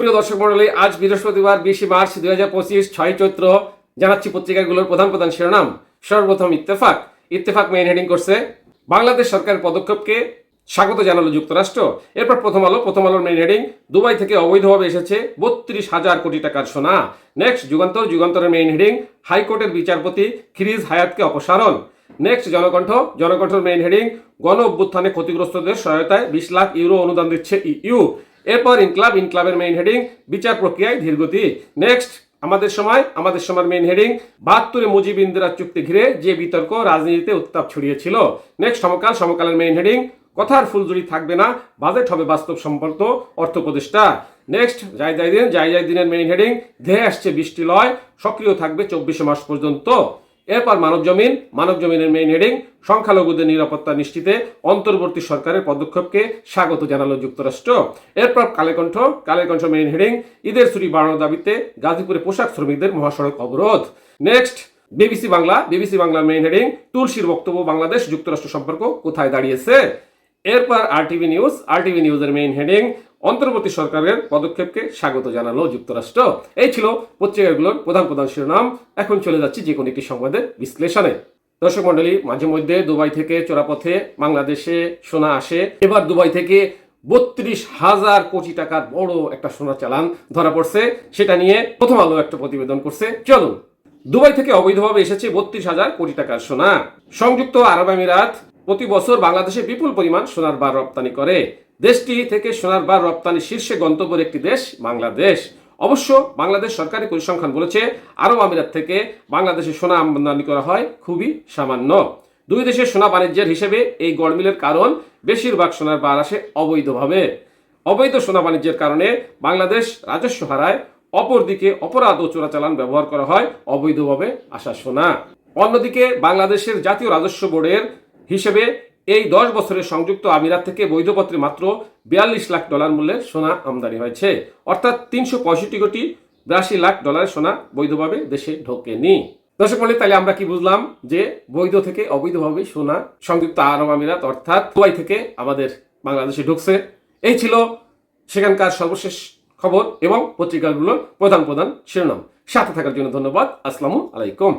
সুপ্রিয় দর্শক মন্ডলী আজ বৃহস্পতিবার বিশে মার্চ দুই হাজার পঁচিশ, ছয় চৈত্র, জানাচ্ছি পত্রিকাগুলোর প্রধান প্রধান শিরোনাম। সর্বপ্রথম ইত্তেফাক। ইত্তেফাক মেইন হেডিং করছে, বাংলাদেশ সরকারের পদক্ষেপকে স্বাগত জানালো যুক্তরাষ্ট্র। এরপর প্রথম আলো, প্রথম আলোর মেইন হেডিং দুবাই থেকে অবৈধভাবে এসেছে বত্রিশ হাজার কোটি টাকার সোনা। নেক্সট যুগান্তর, যুগান্তরের মেইন হেডিং হাইকোর্টের বিচারপতি খিরিজ হায়াতকে অপসারণ। নেক্সট জনকণ্ঠ, জনকণ্ঠের মেইন হেডিং গণ অভ্যুত্থানে ক্ষতিগ্রস্তদের সহায়তায় বিশ লাখ ইউরো অনুদান দিচ্ছে ইউ। এরপর ইনক্লাব, ইনক্লাবের মেইন হেডিং বিচার প্রক্রিয়ায় ধীরগতি। নেক্সট আমাদের সময়, আমাদের সময়ের মেইন হেডিং বাহাত্তরে মুজিব ইন্দিরা চুক্তি ঘিরে যে বিতর্ক রাজনীতিতে উত্তাপ ছড়িয়েছিল। নেক্সট সমকাল, সমকালের মেইন হেডিং কথার ফুলজুরি থাকবে না বাজেট হবে বাস্তব সম্পর্ক, অর্থ উপদেষ্টা নেক্সট যাই যাই দিন যাই যাই দিনের মেইন হেডিং ধেয়ে আসছে বৃষ্টি লয় সক্রিয় থাকবে চব্বিশে মাস পর্যন্ত। এরপর মানব জমিন, মানব জমিনের মেইন হেডিং সংখ্যালঘুদের নিরাপত্তা নিশ্চিতে অন্তর্বর্তী সরকারের পদক্ষেপকে স্বাগত জানালো যুক্তরাষ্ট্র। এরপর কালেকণ্ঠ কালেকণ্ঠ মেইন হেডিং ঈদের ছুটি বাড়ানোর দাবিতে গাজীপুরে পোশাক শ্রমিকদের মহাসড়ক অবরোধ। নেক্সট বিবিসি বাংলা, বিবিসি বাংলার মেইন হেডিং তুলসীর বক্তব্য, বাংলাদেশ যুক্তরাষ্ট্র সম্পর্ক কোথায় দাঁড়িয়েছে? এরপর আরটিভি নিউজ আরটিভি নিউজের মেইন হেডিং অন্তর্বর্তী সরকারের পদক্ষেপকে স্বাগত জানালো যুক্তরাষ্ট্র। এই ছিল পত্রিকাগুলোর প্রধান প্রধান শিরোনাম। এখন চলে যাচ্ছি যে কোনো একটি সংবাদের বিশ্লেষণে। দর্শক মন্ডলী মাঝে মধ্যে দুবাই থেকে চোরাপথে বাংলাদেশে সোনা আসে। এবার দুবাই থেকে বত্রিশ হাজার কোটি টাকার বড় একটা সোনা চালান ধরা পড়ছে। সেটা নিয়ে প্রথম আলো একটা প্রতিবেদন করছে। চলুন, দুবাই থেকে অবৈধভাবে এসেছে বত্রিশ হাজার কোটি টাকার সোনা। সংযুক্ত আরব আমিরাত প্রতি বছর বাংলাদেশে বিপুল পরিমাণ সোনার বার রপ্তানি করে। দেশটি থেকে সোনার বার রপ্তানি শীর্ষে গন্তব্যের একটি দেশ, বাংলাদেশ। অবশ্য বাংলাদেশ সরকারি পরিসংখ্যান বলেছে, আরব আমিরাত থেকে বাংলাদেশে সোনা আমদানি করা হয় খুবই সামান্য। দুই দেশের সোনা বাণিজ্যের হিসেবে এই গড়মিলের কারণ, বেশিরভাগ সোনার বার আসে অবৈধভাবে। অবৈধ সোনা বাণিজ্যের কারণে বাংলাদেশ রাজস্ব হারায়, অপরদিকে অপরাধ ও চোরাচালান ব্যবহার করা হয় অবৈধভাবে আসা সোনা। অন্যদিকে বাংলাদেশের জাতীয় রাজস্ব বোর্ডের হিসেবে এই দশ বছরের সংযুক্ত আমিরাত থেকে বৈধপত্রে মাত্র বিয়াল্লিশ লাখ ডলার মূল্যের সোনা আমদানি হয়েছে। অর্থাৎ তিনশো পঁয়ষট্টি কোটি বিরাশি লাখ ডলারের সোনা বৈধভাবে দেশে ঢোকেনি। দর্শক মনে তাহলে আমরা কি বুঝলাম? যে বৈধ থেকে অবৈধভাবে সোনা সংযুক্ত আরব আমিরাত, অর্থাৎ দুবাই থেকে আমাদের বাংলাদেশে ঢুকছে। এই ছিল সেখানকার সর্বশেষ খবর এবং পত্রিকাগুলোর প্রধান প্রধান শিরোনাম। সাথে থাকার জন্য ধন্যবাদ। আসসালামু আলাইকুম।